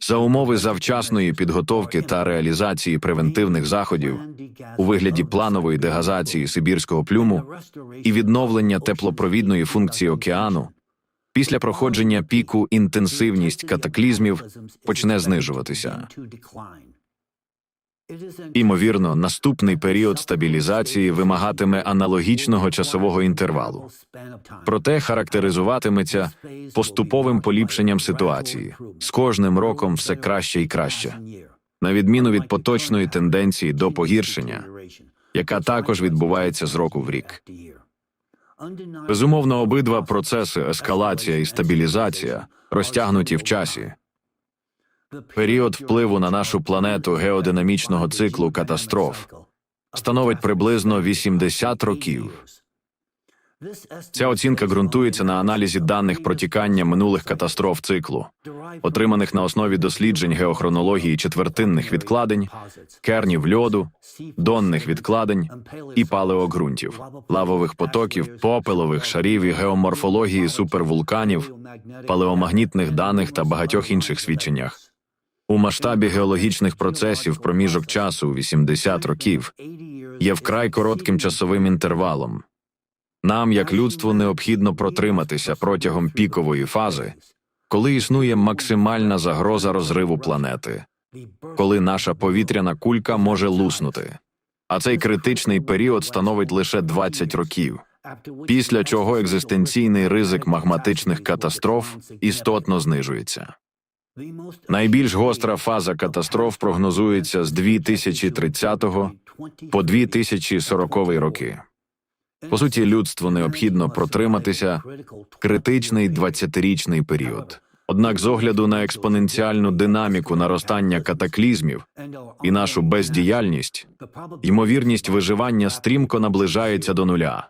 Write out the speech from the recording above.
За умови завчасної підготовки та реалізації превентивних заходів у вигляді планової дегазації сибірського плюму і відновлення теплопровідної функції океану, після проходження піку інтенсивність катаклізмів почне знижуватися. Імовірно, наступний період стабілізації вимагатиме аналогічного часового інтервалу. Проте характеризуватиметься поступовим поліпшенням ситуації з кожним роком все краще і краще, на відміну від поточної тенденції до погіршення, яка також відбувається з року в рік. Безумовно, обидва процеси ескалація і стабілізація розтягнуті в часі. Період впливу на нашу планету геодинамічного циклу катастроф становить приблизно 80 років. Ця оцінка ґрунтується на аналізі даних протікання минулих катастроф циклу, отриманих на основі досліджень геохронології четвертинних відкладень, кернів льоду, донних відкладень і палеогрунтів, лавових потоків, попелових шарів і геоморфології супервулканів, палеомагнітних даних та багатьох інших свідченнях. У масштабі геологічних процесів проміжок часу у 80 років є вкрай коротким часовим інтервалом. Нам, як людству, необхідно протриматися протягом пікової фази, коли існує максимальна загроза розриву планети, коли наша повітряна кулька може луснути. А цей критичний період становить лише 20 років, після чого екзистенційний ризик магматичних катастроф істотно знижується. Найбільш гостра фаза катастроф прогнозується з 2030 по 2040 роки. По суті, людству необхідно протриматися критичний 20-річний період. Однак, з огляду на експоненціальну динаміку наростання катаклізмів і нашу бездіяльність, ймовірність виживання стрімко наближається до нуля.